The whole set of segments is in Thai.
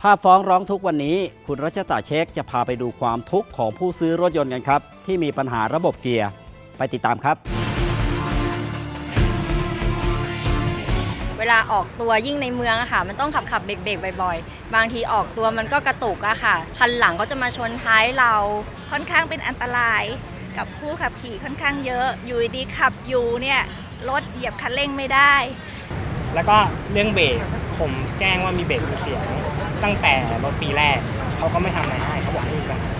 ภาพฟ้องร้องทุกวันนี้ คุณรัชตาเช็คจะพาไปดูความทุกข์ของผู้ซื้อรถยนต์กันครับ ที่มีปัญหาระบบเกียร์ไปติดตามครับ เวลาออกตัวยิ่งในเมืองอะค่ะ มันต้องขับขับเบรกเบรกบ่อยๆ บางทีออกตัวมันก็กระตุกอะค่ะ คันหลังก็จะมาชนท้ายเราค่อนข้างเป็นอันตราย กับผู้ขับขี่ค่อนข้างเยอะ อยู่ดีๆขับอยู่เนี่ยรถเหยียบคันเร่งไม่ได้ แล้วก็เรื่องเบรก ผมแจ้งว่ามีเบรกมีเสียง ตั้งแต่รถปีแรก เขาก็ไม่ทำอะไรให้เขาบอกให้มีปัญหา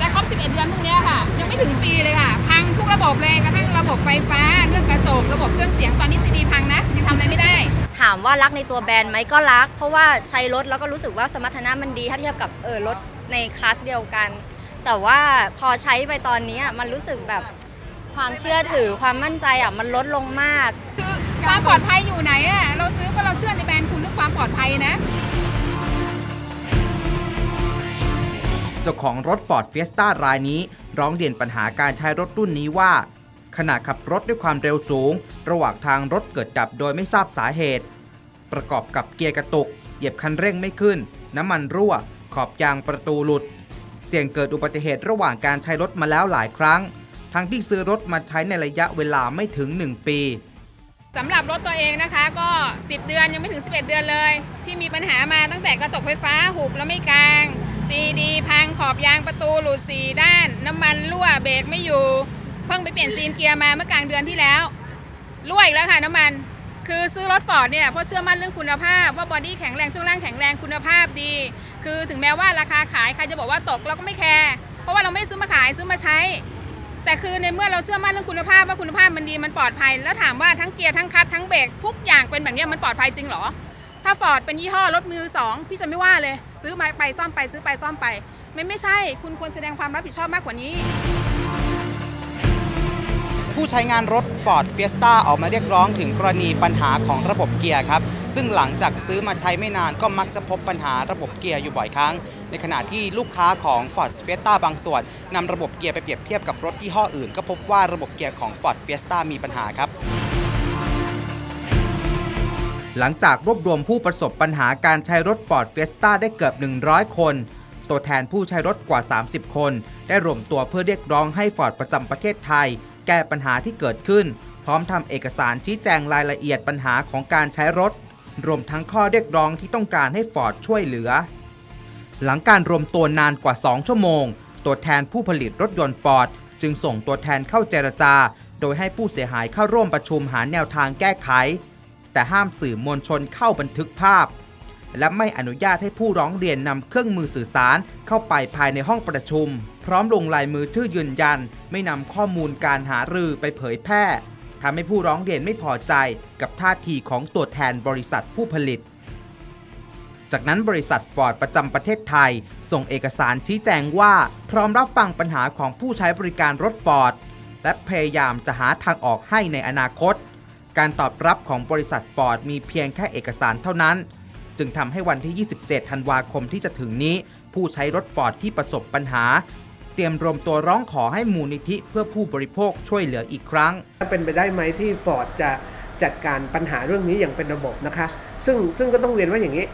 จะครบ 11 เดือนพรุ่งนี้ค่ะ ยังไม่ถึงปีเลยค่ะ พังทุกระบบเลยกระทั่งระบบไฟฟ้าเรื่องกระจกระบบเครื่องเสียงตอนนี้ซีดีพังนะ ยังทำอะไรไม่ได้ ถามว่ารักในตัวแบรนด์ไหมก็รัก เพราะว่าใช้รถแล้วก็รู้สึกว่าสมรรถนะมันดีถ้าเทียบกับเออรถในคลาสเดียวกัน แต่ว่าพอใช้ไปตอนนี้อะมันรู้สึกแบบความเชื่อถือความมั่นใจอะมันลดลงมาก คือความปลอดภัยอยู่ไหนอะ เราซื้อเพราะเราเชื่อในแบรนด์คุณเรื่องความปลอดภัยนะ เจ้าของรถ Ford Fiesta รายนี้ ร้องเรียนปัญหาการใช้รถรุ่นนี้ว่า ขณะขับรถด้วยความเร็วสูง ระหว่างทางรถเกิดดับโดยไม่ทราบสาเหตุ ประกอบกับเกียร์กระตุก เหยียบคันเร่งไม่ขึ้น น้ำมันรั่ว ขอบยางประตูหลุด เสี่ยงเกิดอุบัติเหตุระหว่างการใช้รถมาแล้วหลายครั้ง ทั้งที่ซื้อรถมาใช้ในระยะเวลาไม่ถึง 1 ปี สำหรับรถตัวเองนะคะ ก็ 10 เดือนยังไม่ถึง 11 เดือนเลย ที่มีปัญหามาตั้งแต่กระจกไฟฟ้าหุบแล้วไม่กลางซีดีพังขอบยางประตูหลุดสีด้าน น้ำมันรั่วเบรกไม่อยู่เพิ่งไปเปลี่ยนซีนเกียร์มาเมื่อกลางเดือนที่แล้วรั่วอีกแล้วค่ะน้ำมัน คือซื้อรถฟอร์ดเนี่ยเพราะเชื่อมั่นเรื่องคุณภาพว่าบอดี้แข็งแรงช่วงล่างแข็งแรงคุณภาพดี คือถึงแม้ว่าราคาขายใครจะบอกว่าตกเราก็ไม่แคร์เพราะว่าเราไม่ได้ซื้อมาขายซื้อมาใช้ แต่คือในเมื่อเราเชื่อมั่นเรื่องคุณภาพว่าคุณภาพมันดีมันปลอดภัย แล้วถามว่าทั้งเกียร์ทั้งคัตทั้งเบรกทุกอย่างเป็นแบบนี้มันปลอดภัยจริงหรอ ถ้าฟอร์ดเป็นยี่ห้อรถมือสองพี่จะไม่ว่าเลย ซื้อมาไปซ่อมไปซื้อไปซ่อมไปไม่ไม่ใช่ คุณควรแสดงความรับผิดชอบมากกว่านี้ ผู้ใช้งานรถ Ford Fiesta ออกมาเรียกร้องถึงกรณีปัญหาของระบบเกียร์ครับ ซึ่งหลังจากซื้อมาใช้ไม่นานก็มักจะพบปัญหาระบบเกียร์อยู่บ่อยครั้ง ในขณะที่ลูกค้าของ Ford Fiesta บางส่วนนำระบบเกียร์ไปเปรียบเทียบกับรถยี่ห้ออื่น ก็พบว่าระบบเกียร์ของ Ford Fiesta มีปัญหาครับหลังจากรวบรวมผู้ประสบปัญหาการใช้รถ Ford Fiesta ได้เกือบ 100 คน ตัวแทนผู้ใช้รถกว่า 30 คน ได้รวมตัวเพื่อเรียกร้องให้ Ford ประจำประเทศไทย แก้ปัญหาที่เกิดขึ้น พร้อมทำเอกสารชี้แจงรายละเอียดปัญหาของการใช้รถ รวมทั้งข้อเรียกร้องที่ต้องการให้ Ford ช่วยเหลือ หลังการรวมตัวนานกว่า 2 ชั่วโมง ตัวแทนผู้ผลิตรถยนต์ Ford จึงส่งตัวแทนเข้าเจรจา โดยให้ผู้เสียหายเข้าร่วมประชุมหาแนวทางแก้ไข แต่ห้ามสื่อมวลชนเข้าบันทึกภาพ และไม่อนุญาตให้ผู้ร้องเรียนนำเครื่องมือสื่อสารเข้าไปภายในห้องประชุม พร้อมลงลายมือชื่อยืนยัน ไม่นำข้อมูลการหารือไปเผยแพร่ ทำให้ผู้ร้องเรียนไม่พอใจกับท่าทีของตัวแทนบริษัทผู้ผลิต จากนั้นบริษัทฟอร์ดประจำประเทศไทย ส่งเอกสารชี้แจงว่าพร้อมรับฟังปัญหาของผู้ใช้บริการรถฟอร์ดและพยายามจะหาทางออกให้ในอนาคต การตอบรับของบริษัทฟอร์ดมีเพียงแค่เอกสารเท่านั้น จึงทำให้วันที่ 27 ธันวาคมที่จะถึงนี้ ผู้ใช้รถฟอร์ดที่ประสบปัญหา เตรียมรวมตัวร้องขอให้มูลนิธิเพื่อผู้บริโภคช่วยเหลืออีกครั้ง เป็นไปได้ไหมที่ฟอร์ดจะจัดการปัญหาเรื่องนี้อย่างเป็นระบบนะคะ ซึ่งซึ่งก็ต้องเรียนว่าอย่างนี้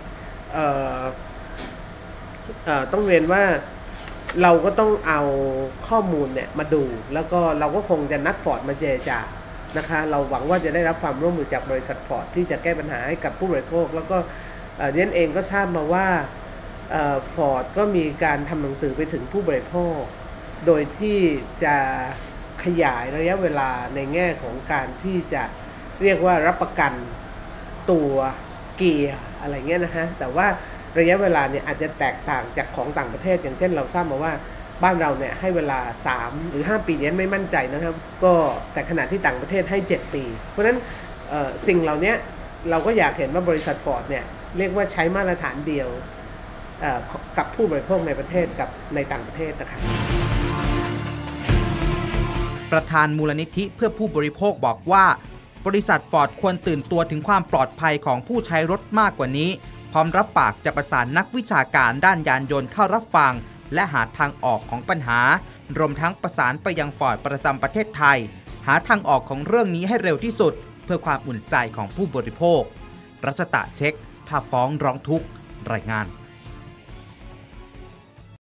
ต้องเรียนว่าเราก็ต้องเอาข้อมูลเนี่ยมาดู แล้วก็เราก็คงจะนัดฟอร์ดมาเจรจานะคะ เราหวังว่าจะได้รับความร่วมมือจากบริษัทฟอร์ดที่จะแก้ปัญหาให้กับผู้บริโภค แล้วก็เอ่อเรียนเองก็ทราบมาว่า ฟอร์ดก็มีการทำหนังสือไปถึงผู้บริโภค โดยที่จะขยายระยะเวลาในแง่ของการที่จะเรียกว่ารับประกันตัวเกียร์อะไรเงี้ยนะฮะ แต่ว่าระยะเวลาเนี่ยอาจจะแตกต่างจากของต่างประเทศ อย่างเช่นเราทราบมาว่าบ้านเราเนี่ยให้เวลา 3 หรือ 5 ปีเนี้ไม่มั่นใจนะครับ ก็แต่ขณะที่ต่างประเทศให้ 7 ปี เพราะฉะนั้นสิ่งเหล่านี้เราก็อยากเห็นว่าบริษัทฟอร์ดเนี่ยเรียกว่าใช้มาตรฐานเดียว กับผู้บริโภคในประเทศกับในต่างประเทศนะครับประธานมูลนิธิเพื่อผู้บริโภคบอกว่า บริษัทฟอร์ดควรตื่นตัวถึงความปลอดภัยของผู้ใช้รถมากกว่านี้ พร้อมรับปากจะประสานนักวิชาการด้านยานยนต์เข้ารับฟัง และหาทางออกของปัญหา รวมทั้งประสานไปยังฟอร์ดประจำประเทศไทย หาทางออกของเรื่องนี้ให้เร็วที่สุด เพื่อความอุ่นใจของผู้บริโภค รัชตะเช็คภาพฟ้องร้องทุกข์รายงาน